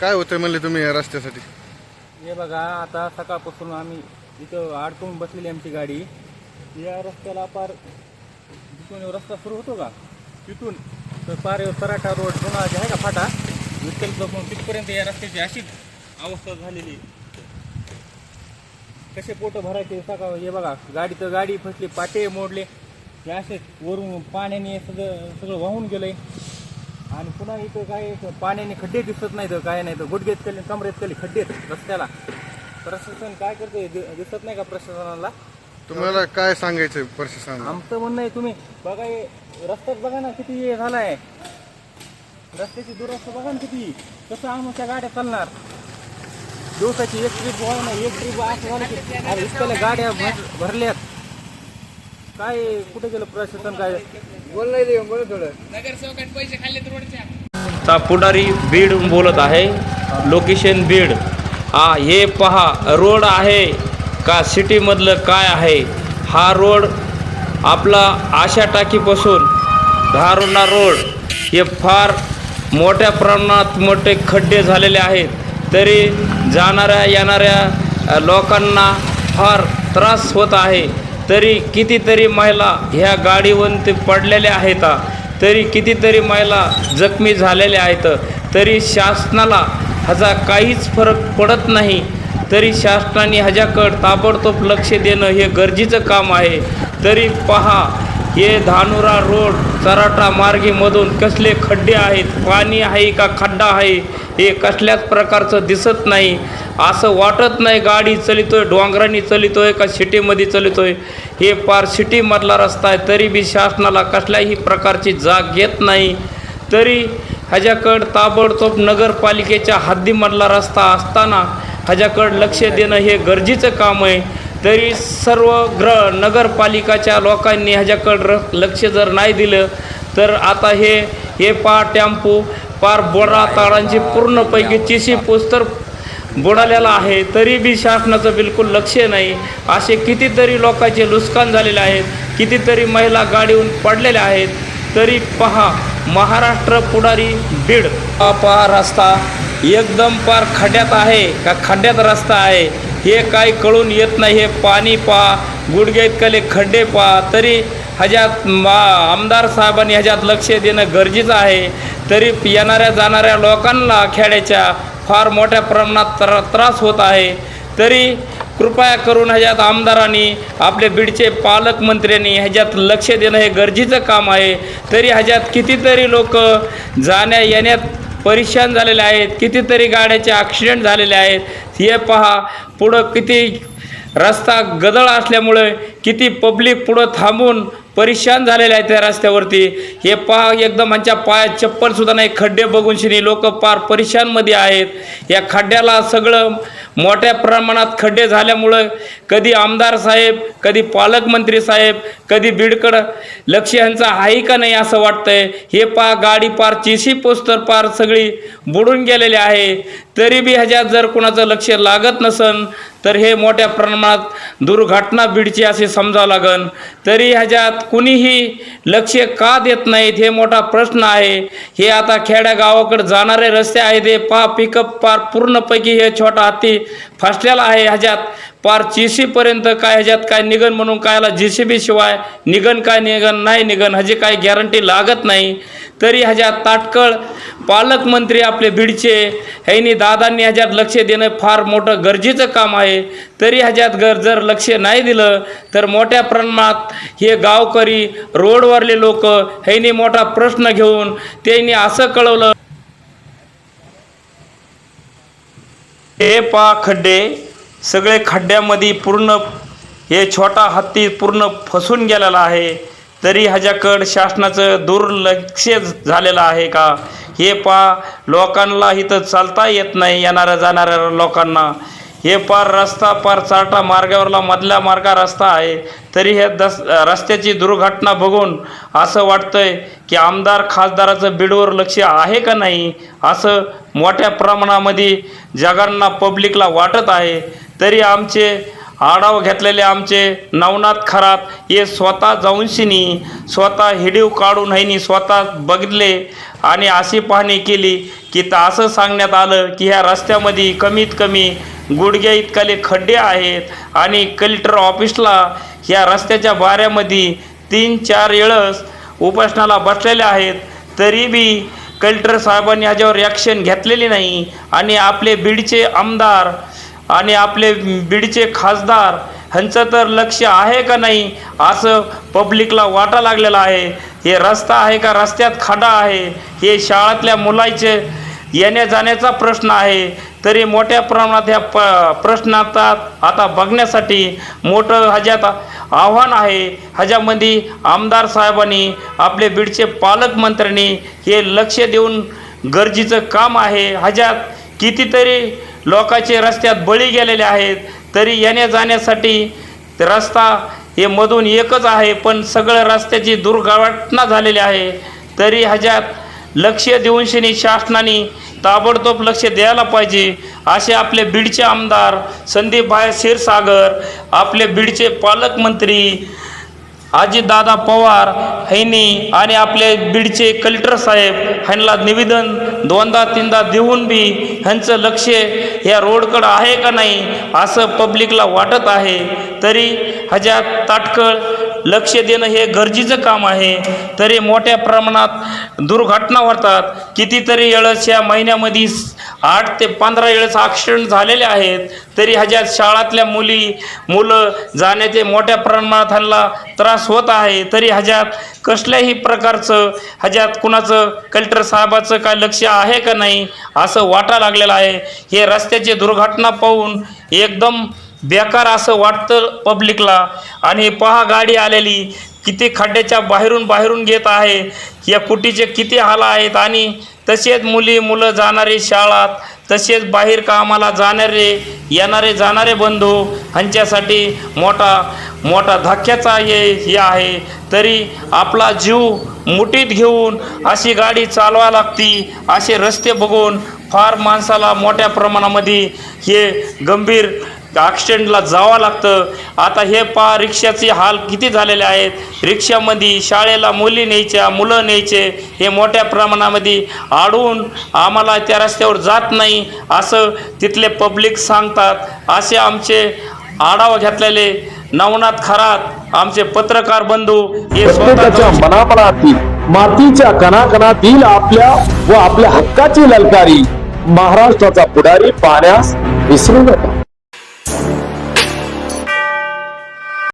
काय होतंय म्हणले तुम्ही या रस्त्यासाठी? हे बघा आता सकाळपासून आम्ही इथं अडकून बसलेली आमची गाडी. या रस्त्याला पार जिथून रस्ता सुरू होतो का? तिथून तर पार सराठा रोड जुना जे आहे का फाटा विठ्ठल चौकून तिथपर्यंत या रस्त्याची अशीच अवस्था झालेली कसे पोटं भरायचे सकाळ हे बघा गाडी तर गाडी फसली पाटे मोडले. हे असे वरून पाण्याने सगळं सगळं वाहून गेलंय. आणि पुन्हा इथं काय पाण्याने खड्डे दिसत नाही तर काय नाही तर गुडघेत केले कमरेत केले खड्डे रस्त्याला. प्रशासन काय करते दिसत नाही का प्रशासनाला? तुम्हाला काय सांगायचं प्रशासन? आमचं म्हणणं आहे तुम्ही बघा हे रस्त्यात बघा ना किती हे झालाय. रस्त्याची दुरवस्था बघा ना किती. कसं आमच्या गाड्या चालणार? दिवसाची एक ट्रिप व्हाय ना एक ट्रिप असं झालं की इतक्याला गाड्या भर- भरल्यात. काय कुठे गेलं प्रशासन काय? चा पुढारी बीड बोलत आहे. लोकेशन बीड. हा हे पहा रोड आहे का सिटीमधलं काय आहे? हा रोड आपला आशा टाकीपासून धारुणा रोड. हे फार मोठ्या प्रमाणात मोठे खड्डे झालेले आहेत. तरी जाणाऱ्या येणाऱ्या लोकांना फार त्रास होत आहे. तरी कितीतरी महिला ह्या गाडीवरती पडलेल्या आहेत तरी कितीतरी महिला जखमी झालेल्या आहेत तरी शासनाला ह्याचा काहीच फरक पडत नाही तरी शासनाने ह्याच्याकडं ताबडतोब लक्ष देणं हे गरजेचं काम आहे. तरी पहा हे धानुरा रोड चराटा मार्गेमधून कसले खड्डे आहेत पाणी आहे का खड्डा आहे हे कसल्याच प्रकारचं दिसत नाही. असं वाटत नाही गाडी चलितोय डोंगरांनी चलितोय का सिटीमध्ये चलितोय? हे पार सिटीमधला रस्ता आहे तरी बी शासनाला कसल्याही प्रकारची जाग घेत नाही. तरी ह्याच्याकडं ताबडतोब नगरपालिकेच्या हद्दीमधला रस्ता असताना ह्याच्याकडं लक्ष देणं हे गरजेचं काम आहे. तरी सर्व ग्रह नगरपालिकाच्या लोकांनी ह्याच्याकडं र लक्ष जर नाही दिलं तर आता हे हे पार टेम्पो पार बोरा ताळांची पूर्णपैकी चिशी पुस्तर बुडालेला आहे तरी बी शासनाचं बिलकुल लक्ष नाही. असे कितीतरी लोकांचे नुकसान झालेले आहेत कितीतरी महिला गाडीहून पडलेल्या आहेत तरी पहा महाराष्ट्र पुढारी बीड. पहा रस्ता एकदम पार खड्ड्यात आहे का खड्ड्यात रस्ता आहे? हे काय कळून येत नाही हे पाणी पहा गुडघे इतकले खड्डे पहा तरी ह्याच्यात मा आमदार साहेबांनी ह्याच्यात लक्ष देणं गरजेचं आहे. तरी येणाऱ्या जाणाऱ्या लोकांना खेड्याच्या फार मोठ्या प्रमाणात त्र त्रास होत आहे. तरी कृपया करून ह्याच्यात आमदारांनी आपले बीडचे पालकमंत्र्यांनी ह्याच्यात लक्ष देणं हे गरजेचं काम आहे. तरी ह्याच्यात कितीतरी लोक जाण्या येण्यात परेशान झालेले आहेत. कितीतरी गाड्याचे ॲक्सिडेंट झालेले आहेत. हे पहा पुढं किती रस्ता गदळ असल्यामुळे किती पब्लिक पुढं थांबून परेशान झालेले आहेत त्या रस्त्यावरती. हे पहा एकदम ह्यांच्या पायात चप्पलसुद्धा नाही. खड्डे बघून शिनी लोक पार परेशानमध्ये आहेत. या खड्ड्याला सगळं मोठ्या प्रमाणात खड्डे झाल्यामुळं कधी आमदार साहेब कधी पालकमंत्री साहेब कधी बीडकड लक्ष ह्यांचा आहे का नाही असं वाटतंय. हे पा गाडी पार चिशी पोस्तर पार सगळी बुडून गेलेली आहे. तरी बी ह्याच्यात जर कुणाचं लक्ष लागत नसन तर हे मोठ्या प्रमाणात दुर्घटना बीडची असे समजावं लागन. तरी ह्याच्यात कुणीही लक्ष का देत नाहीत हे मोठा प्रश्न आहे. हे आता खेड्यागावाकडे जाणारे रस्ते आहेत हे पा पिकअप पार पूर्णपैकी हे छोटा हत्ती फासलेला आहे ह्याच्यात. पार पर्यंत काय ह्याच्यात काय निघन म्हणून कायला जी सी बी शिवाय निघन काय निघन नाही निघन ह्याची काही गॅरंटी लागत नाही. तरी ह्याच्यात ताटकळ पालकमंत्री आपले बीडचे. ह्यांनी दादांनी ह्याच्यात लक्ष देणं फार मोठं गरजेचं काम आहे. तरी ह्याच्यात गर जर लक्ष नाही दिलं तर मोठ्या प्रमाणात हे गावकरी रोडवरले लोक ह्यांनी मोठा प्रश्न घेऊन त्यांनी असं कळवलं. हे पा खड्डे सगळे खड्ड्यामध्ये पूर्ण हे छोटा हत्ती पूर्ण फसून गेलेला आहे. तरी ह्याच्याकडं शासनाचं दुर्लक्ष झालेलं आहे का? हे पा लोकांना इथं चालता येत नाही येणाऱ्या जाणाऱ्या लोकांना. हे पार रस्ता पार चाटा मार्गावरला मधल्या मार्गा रस्ता आहे तरी हे दस रस्त्याची दुर्घटना बघून असं वाटतंय की आमदार खासदाराचं बीडवर लक्ष आहे का नाही? असं मोठ्या प्रमाणामध्ये जगांना पब्लिकला वाटत आहे. तरी आमचे आढावा घेतलेले आमचे नवनाथ खरात हे स्वतः जाऊनशिनी स्वतः हिडीव काढून हैनी स्वतः बघितले आणि अशी पाहणी केली की तर असं सांगण्यात आलं की ह्या रस्त्यामध्ये कमीत कमी गुडघ्या इतकाले खड्डे आहेत आणि कलेक्टर ऑफिसला ह्या रस्त्याच्या बाऱ्यामध्ये तीन चार वेळस उपासनाला बसलेले आहेत. तरी बी कलेक्टर साहेबांनी ह्याच्यावर ॲक्शन घेतलेली नाही आणि आपले बीडचे आमदार आणि आपले बीडचे खासदार ह्यांचं तर लक्ष आहे का नाही असं पब्लिकला वाटा लागलेलं आहे. हे रस्ता आहे का? रस्त्यात खडा आहे. हे शाळातल्या मुलाचे येण्या जाण्याचा प्रश्न आहे. तरी मोठ्या प्रमाणात ह्या प प्रश्नात आता बघण्यासाठी मोठं ह्याच्यात आव्हान आहे. ह्याच्यामध्ये आमदार साहेबांनी आपले बीडचे पालकमंत्र्यांनी हे लक्ष देऊन गरजेचं काम आहे. ह्याच्यात कितीतरी लोकांचे रस्त्यात बळी गेलेले आहेत तरी येण्या जाण्यासाठी रस्ता हे मधून एकच आहे पण सगळं रस्त्याची दुर्घटना झालेली आहे. तरी ह्याच्यात लक्ष देऊनशनी शासनाने ताबडतोब लक्ष द्यायला पाहिजे असे आपले बीडचे आमदार संदीपभाई क्षीरसागर आपले बीडचे पालकमंत्री अजितदादा पवार हैनी आणि आपले बीडचे कलेक्टर साहेब ह्यांना निवेदन दोनदा तीनदा देऊन बी ह्यांचं लक्ष ह्या रोडकडं आहे का नाही असं पब्लिकला वाटत आहे. तरी ह्याच्यात ताटकळ लक्ष देणं हे गरजेचं काम आहे. तरी मोठ्या प्रमाणात दुर्घटना होतात. कितीतरी वेळेस या महिन्यामध्ये आठ ते पंधरा वेळेस ॲक्सिडेंट झालेले आहेत. तरी ह्याच्यात शाळातल्या मुली मुलं जाण्याचे मोठ्या प्रमाणात ह्यांना त्रास होत आहे. तरी ह्याच्यात कसल्याही प्रकारचं ह्याच्यात कुणाचं कलेक्टर साहेबाचं काय लक्ष आहे का नाही असं वाटा लागलेलं आहे. हे रस्त्याचे दुर्घटना पाहून एकदम बेकार असं वाटतं पब्लिकला आणि पहा गाडी आलेली. किती खड्ड्याच्या बाहेरून बाहेरून घेत आहे. या कुटीचे किती हाल आहेत? आणि तसेच मुली मुलं जाणारे शाळात तसेच बाहेर कामाला जाणारे येणारे जाणारे बंधू ह्यांच्यासाठी मोठा मोठा धक्क्याचा हे हे आहे. तरी आपला जीव मुठीत घेऊन अशी गाडी चालवा लागती. असे रस्ते बघून फार माणसाला मोठ्या प्रमाणामध्ये हे गंभीर ॲक्सिडेंटला जावं लागतं. आता हे पा रिक्षाचे हाल किती झालेले आहेत. रिक्षामध्ये शाळेला मुली न्यायच्या मुलं न्यायचे. हे मोठ्या प्रमाणामध्ये आढळून आम्हाला त्या रस्त्यावर जात नाही असं तिथले पब्लिक सांगतात. असे आमचे आढावा घेतलेले नवनाथ खरात आमचे पत्रकार बंधू हे प्रत्येकाच्या स्वतः मनामनातील मातीच्या कणाकणातील आपल्या व आपल्या हक्काची ललकारी महाराष्ट्राचा पुढारी पाहण्यास विसरू नका.